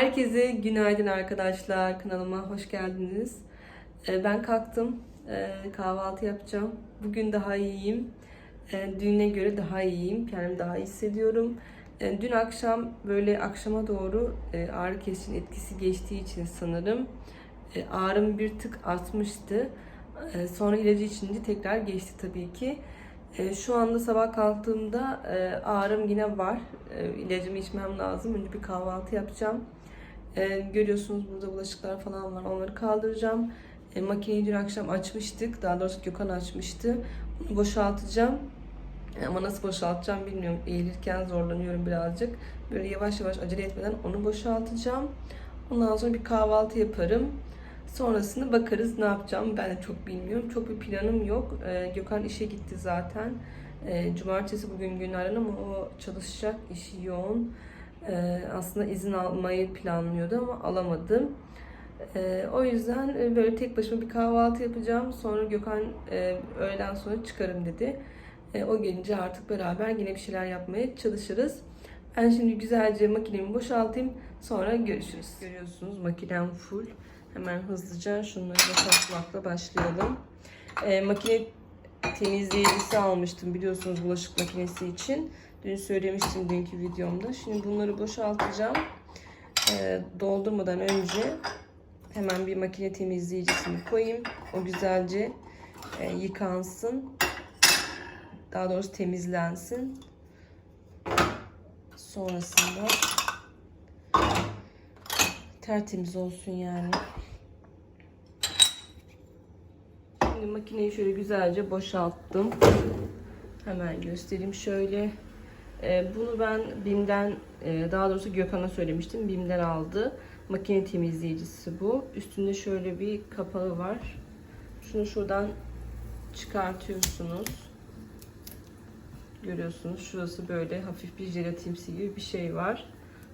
Herkese günaydın arkadaşlar. Kanalıma hoş geldiniz. Ee, Ben kalktım. Ee, Kahvaltı yapacağım. Bugün daha iyiyim. Ee, Düne göre daha iyiyim. Kendimi daha iyi hissediyorum. Dün akşam böyle akşama doğru e, ağrı kesici etkisi geçtiği için sanırım e, ağrım bir tık artmıştı. Sonra ilacı içince tekrar geçti tabii ki. E, Şu anda sabah kalktığımda e, ağrım yine var. E, İlacımı içmem lazım. Önce bir kahvaltı yapacağım. E, Görüyorsunuz burada bulaşıklar falan var. Onları kaldıracağım. E, Makineyi dün akşam açmıştık. Daha doğrusu Gökhan açmıştı. Onu boşaltacağım. Ama nasıl boşaltacağım bilmiyorum. Eğilirken zorlanıyorum birazcık. Böyle yavaş yavaş acele etmeden onu boşaltacağım. Ondan sonra bir kahvaltı yaparım. Sonrasında bakarız ne yapacağım. Ben de çok bilmiyorum. Çok bir planım yok. Ee, Gökhan işe gitti zaten. Ee, cumartesi bugün günlerden ama o çalışacak. işi yoğun. Ee, aslında izin almayı planlıyordu ama alamadım. Ee, o yüzden e, böyle tek başıma bir kahvaltı yapacağım. Sonra Gökhan e, öğleden sonra çıkarım dedi. E, o gelince artık beraber yine bir şeyler yapmaya çalışırız. Ben şimdi güzelce makinemi boşaltayım. Sonra görüşürüz. Görüyorsunuz makinem full. Hemen hızlıca şunları boşaltmakla başlayalım. Ee, makine temizleyicisi almıştım biliyorsunuz bulaşık makinesi için. Dün söylemiştim dünkü videomda. Şimdi bunları boşaltacağım. Ee, doldurmadan önce hemen bir makine temizleyicisini koyayım. O güzelce e, yıkansın. Daha doğrusu temizlensin. Sonrasında tertemiz olsun yani. Şimdi makineyi şöyle güzelce boşalttım. Hemen göstereyim şöyle. Ee, bunu ben BİM'den, e, daha doğrusu Gökhan'a söylemiştim. BİM'den aldı. Makine temizleyicisi bu. Üstünde şöyle bir kapağı var. Şunu şuradan çıkartıyorsunuz. Görüyorsunuz. Şurası böyle hafif bir jelatimsi gibi bir şey var.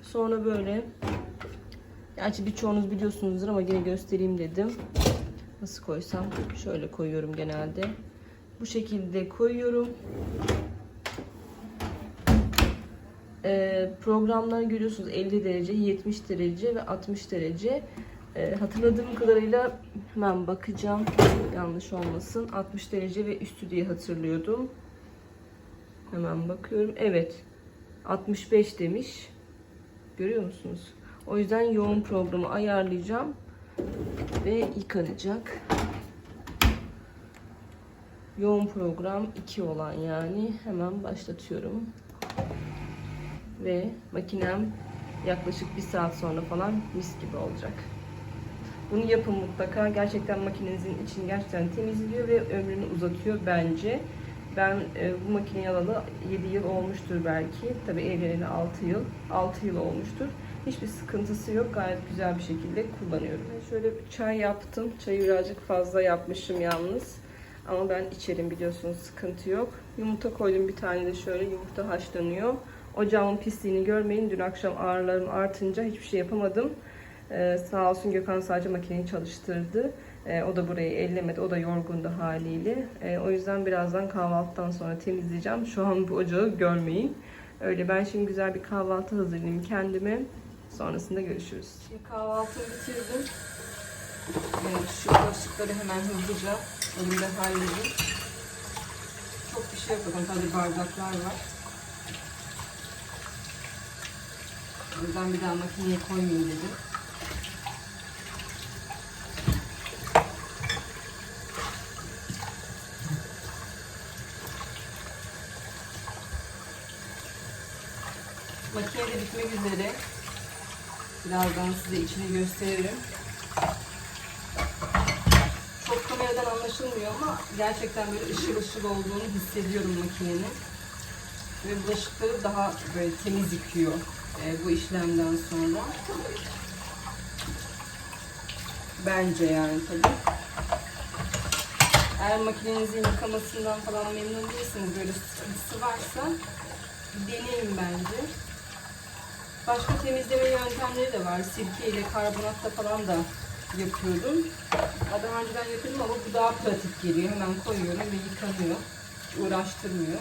Sonra böyle Gerçi birçoğunuz biliyorsunuzdur ama yine göstereyim dedim. Nasıl koysam? Şöyle koyuyorum genelde. Bu şekilde koyuyorum. Ee, programları görüyorsunuz 50 derece, 70 derece ve 60 derece. Ee, hatırladığım kadarıyla hemen bakacağım. Yanlış olmasın. 60 derece ve üstü diye hatırlıyordum. Hemen bakıyorum. Evet. 65 demiş. Görüyor musunuz? O yüzden yoğun programı ayarlayacağım ve yıkanacak. Yoğun program 2 olan yani hemen başlatıyorum. Ve makinem yaklaşık bir saat sonra falan mis gibi olacak. Bunu yapın mutlaka. Gerçekten makinenizin içini gerçekten temizliyor ve ömrünü uzatıyor bence. Ben e, bu makineyi alalı 7 yıl olmuştur belki. Tabii evleneli 6 yıl. 6 yıl olmuştur. Hiçbir sıkıntısı yok. Gayet güzel bir şekilde kullanıyorum. Şöyle bir çay yaptım. Çayı birazcık fazla yapmışım yalnız. Ama ben içerim biliyorsunuz sıkıntı yok. Yumurta koydum bir tane de şöyle yumurta haşlanıyor. Ocağımın pisliğini görmeyin. Dün akşam ağrılarım artınca hiçbir şey yapamadım. Ee, sağ olsun Gökhan sadece makineyi çalıştırdı. Ee, o da burayı ellemedi. O da yorgundu haliyle. Ee, o yüzden birazdan kahvaltıdan sonra temizleyeceğim. Şu an bu ocağı görmeyin. Öyle ben şimdi güzel bir kahvaltı hazırlayayım kendime. Sonrasında görüşürüz. Şimdi kahvaltımı bitirdim. Ee, şu bulaşıkları hemen hızlıca elimde halledeyim. Çok bir şey yapmadım. Sadece bardaklar var. O yüzden bir daha makineye koymayayım dedim. Makine de bitmek üzere. Birazdan size içini gösteririm. Çok kameradan anlaşılmıyor ama gerçekten böyle ışıl ışıl olduğunu hissediyorum makinenin. Ve bulaşıkları daha böyle temiz yıkıyor e, bu işlemden sonra. Bence yani tabii. Eğer makinenizin yıkamasından falan memnun değilseniz, böyle sıkıntısı varsa deneyin bence. Başka temizleme yöntemleri de var. Sirke ile karbonatla falan da yapıyordum. Ya Daha önceden yapıyordum ama bu daha pratik geliyor. Hemen koyuyorum ve yıkanıyor. Hiç uğraştırmıyor.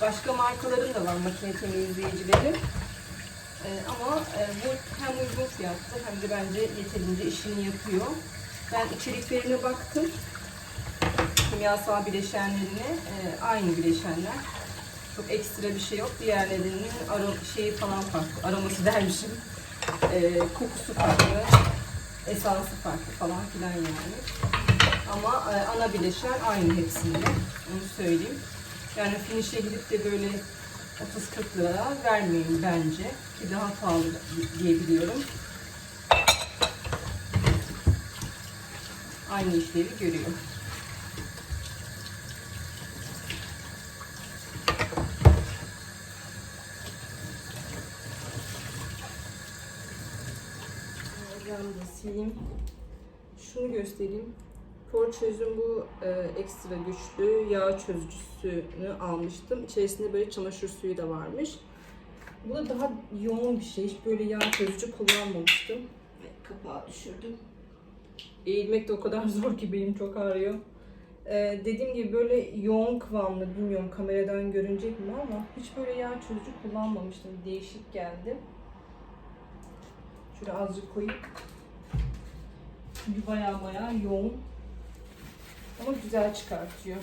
Başka markaların da var makine temizleyicileri. Ee, ama e, bu hem uygun fiyatlı hem de bence yeterince işini yapıyor. Ben içeriklerine baktım. Kimyasal bileşenlerine e, aynı bileşenler. Çok ekstra bir şey yok. Diğerlerinin arom şeyi falan farklı. Aroması dermişim. E, kokusu farklı. Esansı farklı falan filan yani. Ama e, ana bileşen aynı hepsinde. Onu söyleyeyim. Yani finish'e gidip de böyle 30-40 lira vermeyin bence. Ki daha pahalı diyebiliyorum. Aynı işlevi görüyor. Sileyim. Şunu göstereyim. Porçöz'ün bu e, ekstra güçlü yağ çözücüsünü almıştım. İçerisinde böyle çamaşır suyu da varmış. Bu da daha yoğun bir şey. Hiç böyle yağ çözücü kullanmamıştım. Kapağı düşürdüm. Eğilmek de o kadar zor ki benim çok ağrıyor. E, dediğim gibi böyle yoğun kıvamlı, bilmiyorum kameradan görünecek mi ama hiç böyle yağ çözücü kullanmamıştım. Değişik geldi. Şöyle azıcık koyup çünkü baya baya yoğun. Ama güzel çıkartıyor.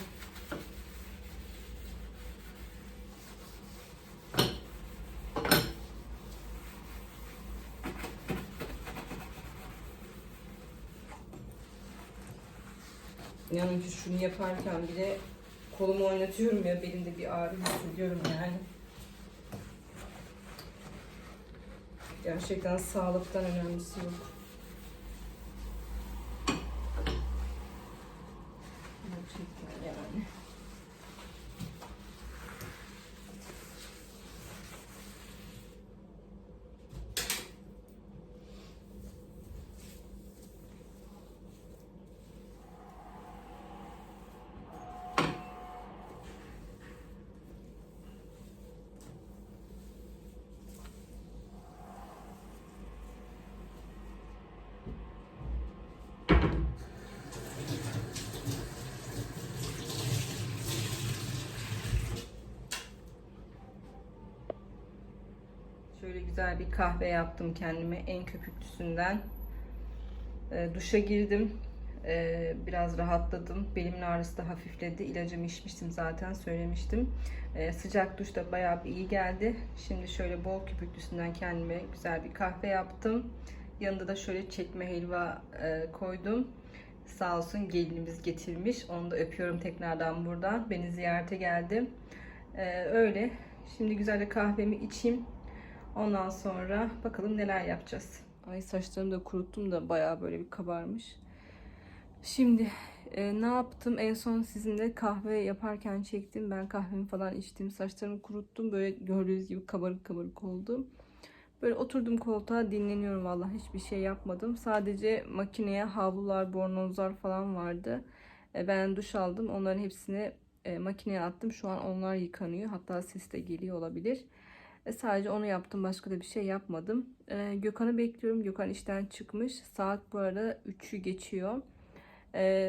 İnanın ki şunu yaparken bile kolumu oynatıyorum ya belimde bir ağrı hissediyorum yani. Gerçekten sağlıktan önemlisi yok. Gerçekten yani. Şöyle güzel bir kahve yaptım kendime en köpüklüsünden. E, duşa girdim. E, biraz rahatladım. Belimin ağrısı da hafifledi. İlacımı içmiştim zaten söylemiştim. E, sıcak duş da bayağı bir iyi geldi. Şimdi şöyle bol köpüklüsünden kendime güzel bir kahve yaptım. Yanında da şöyle çekme helva e, koydum. Sağ olsun gelinimiz getirmiş. Onu da öpüyorum tekrardan buradan. Beni ziyarete geldi. E, öyle. Şimdi güzel kahvemi içeyim. Ondan sonra bakalım neler yapacağız. Ay saçlarımı da kuruttum da bayağı böyle bir kabarmış. Şimdi e, ne yaptım? En son sizinle kahve yaparken çektim. Ben kahvemi falan içtim. Saçlarımı kuruttum. Böyle gördüğünüz gibi kabarık kabarık oldu. Böyle oturdum koltuğa dinleniyorum vallahi hiçbir şey yapmadım. Sadece makineye havlular, bornozlar falan vardı. E, ben duş aldım. Onların hepsini e, makineye attım. Şu an onlar yıkanıyor. Hatta ses de geliyor olabilir. E, sadece onu yaptım. Başka da bir şey yapmadım. Gökhan'ı bekliyorum. Gökhan işten çıkmış. Saat bu arada 3'ü geçiyor.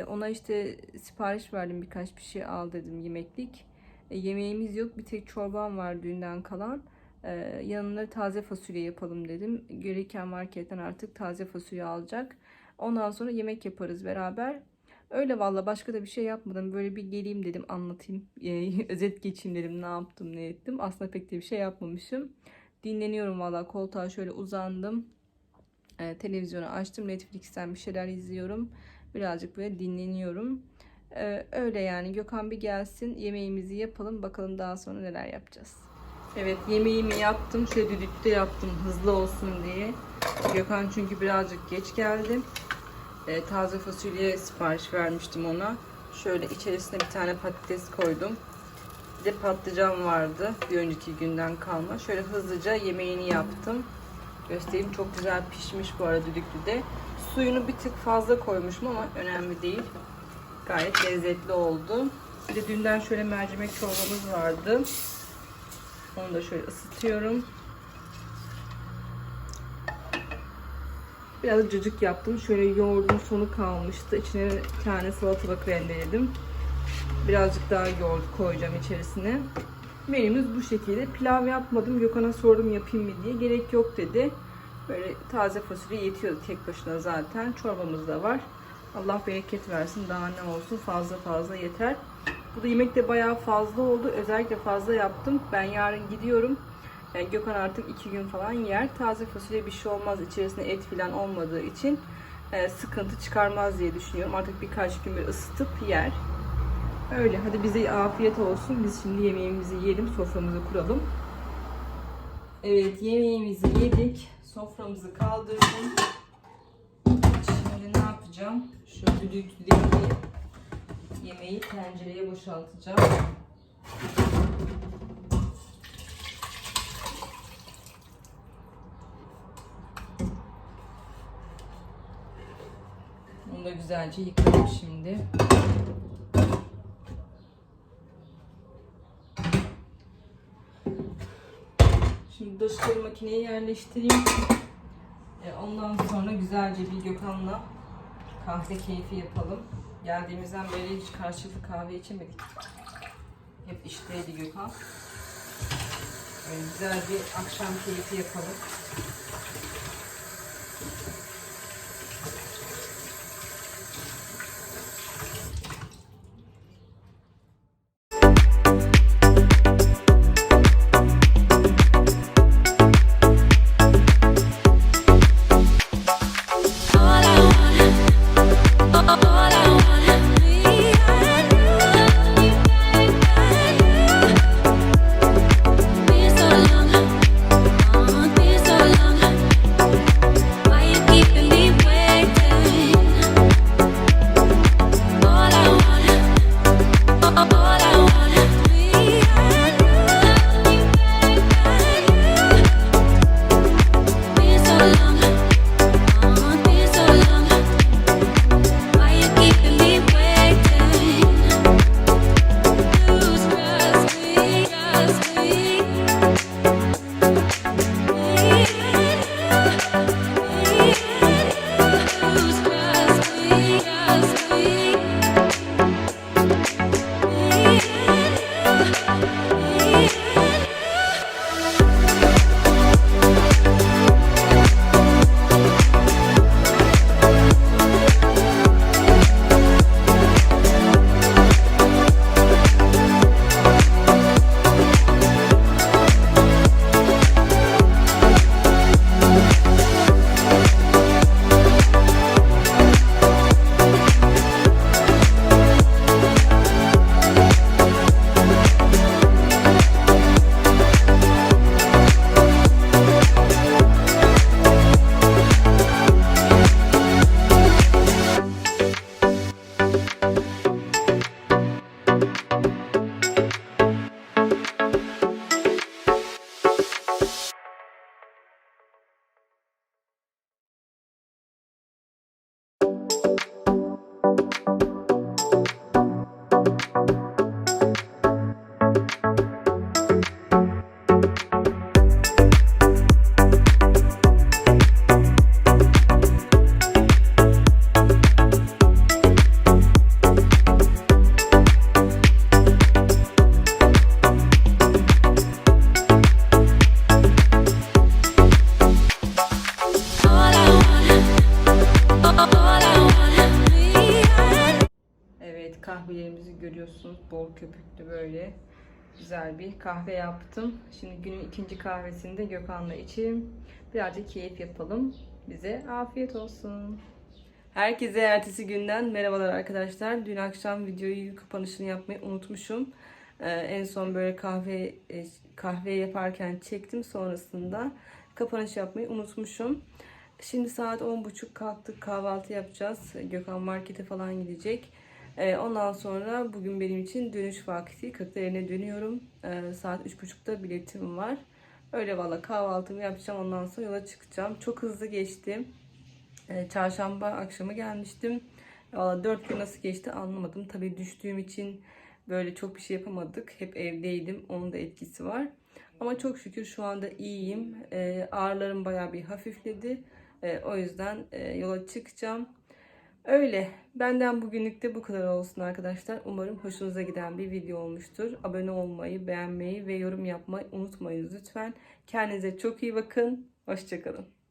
Ona işte sipariş verdim. Birkaç bir şey al dedim yemeklik. Yemeğimiz yok. Bir tek çorbam var dünden kalan. E, yanına taze fasulye yapalım dedim. Gereken marketten artık taze fasulye alacak. Ondan sonra yemek yaparız beraber. Öyle valla başka da bir şey yapmadım. Böyle bir geleyim dedim anlatayım. E, özet geçeyim dedim ne yaptım ne ettim. Aslında pek de bir şey yapmamışım. Dinleniyorum valla koltuğa şöyle uzandım. E, televizyonu açtım. Netflix'ten bir şeyler izliyorum. Birazcık böyle dinleniyorum. E, öyle yani Gökhan bir gelsin yemeğimizi yapalım. Bakalım daha sonra neler yapacağız. Evet yemeğimi yaptım. Şöyle düdükte yaptım hızlı olsun diye. Gökhan çünkü birazcık geç geldi e, taze fasulye sipariş vermiştim ona. Şöyle içerisine bir tane patates koydum. Bir de patlıcan vardı bir önceki günden kalma. Şöyle hızlıca yemeğini yaptım. Göstereyim çok güzel pişmiş bu arada düdüklüde. Suyunu bir tık fazla koymuşum ama önemli değil. Gayet lezzetli oldu. Bir de dünden şöyle mercimek çorbamız vardı. Onu da şöyle ısıtıyorum. Biraz cacık yaptım. Şöyle yoğurdun sonu kalmıştı. İçine bir tane salatalık rendeledim. Birazcık daha yoğurt koyacağım içerisine. Menümüz bu şekilde. Pilav yapmadım. Gökhan'a sordum yapayım mı diye. Gerek yok dedi. Böyle taze fasulye yetiyordu tek başına zaten. Çorbamız da var. Allah bereket versin. Daha ne olsun fazla fazla yeter. Bu da yemek de bayağı fazla oldu. Özellikle fazla yaptım. Ben yarın gidiyorum. Yani Gökhan artık iki gün falan yer. Taze fasulye bir şey olmaz. İçerisinde et falan olmadığı için e, sıkıntı çıkarmaz diye düşünüyorum. Artık birkaç gün bir ısıtıp yer. Öyle. Hadi bize afiyet olsun. Biz şimdi yemeğimizi yiyelim. Soframızı kuralım. Evet yemeğimizi yedik. Soframızı kaldırdım. Şimdi ne yapacağım? Şu düdüklüğü yemeği tencereye boşaltacağım. Bunu da güzelce yıkadım şimdi. Şimdi bulaşıkları makineye yerleştireyim. E, ondan sonra güzelce bir Gökhan'la kahve keyfi yapalım. Geldiğimizden beri hiç karşılıklı kahve içemedik. Hep işteydi Gökhan. Böyle güzel bir akşam keyfi yapalım. Köpüklü böyle güzel bir kahve yaptım. Şimdi günün ikinci kahvesini de Gökhan'la içelim. Birazcık keyif yapalım. Bize afiyet olsun. Herkese ertesi günden merhabalar arkadaşlar. Dün akşam videoyu kapanışını yapmayı unutmuşum. Ee, en son böyle kahve e, kahve yaparken çektim. Sonrasında kapanış yapmayı unutmuşum. Şimdi saat 10.30 kalktık kahvaltı yapacağız. Gökhan markete falan gidecek. Ee, ondan sonra bugün benim için dönüş vakti. Kırklareli'ne dönüyorum. Ee, saat 3.30'da biletim var. Öyle valla kahvaltımı yapacağım. Ondan sonra yola çıkacağım. Çok hızlı geçti. Ee, Çarşamba akşamı gelmiştim. Valla dört gün nasıl geçti anlamadım. Tabii düştüğüm için böyle çok bir şey yapamadık. Hep evdeydim. Onun da etkisi var. Ama çok şükür şu anda iyiyim. Ağrılarım bayağı bir hafifledi. O yüzden e, yola çıkacağım. Öyle. Benden bugünlük de bu kadar olsun arkadaşlar. Umarım hoşunuza giden bir video olmuştur. Abone olmayı, beğenmeyi ve yorum yapmayı unutmayınız lütfen. Kendinize çok iyi bakın. Hoşçakalın.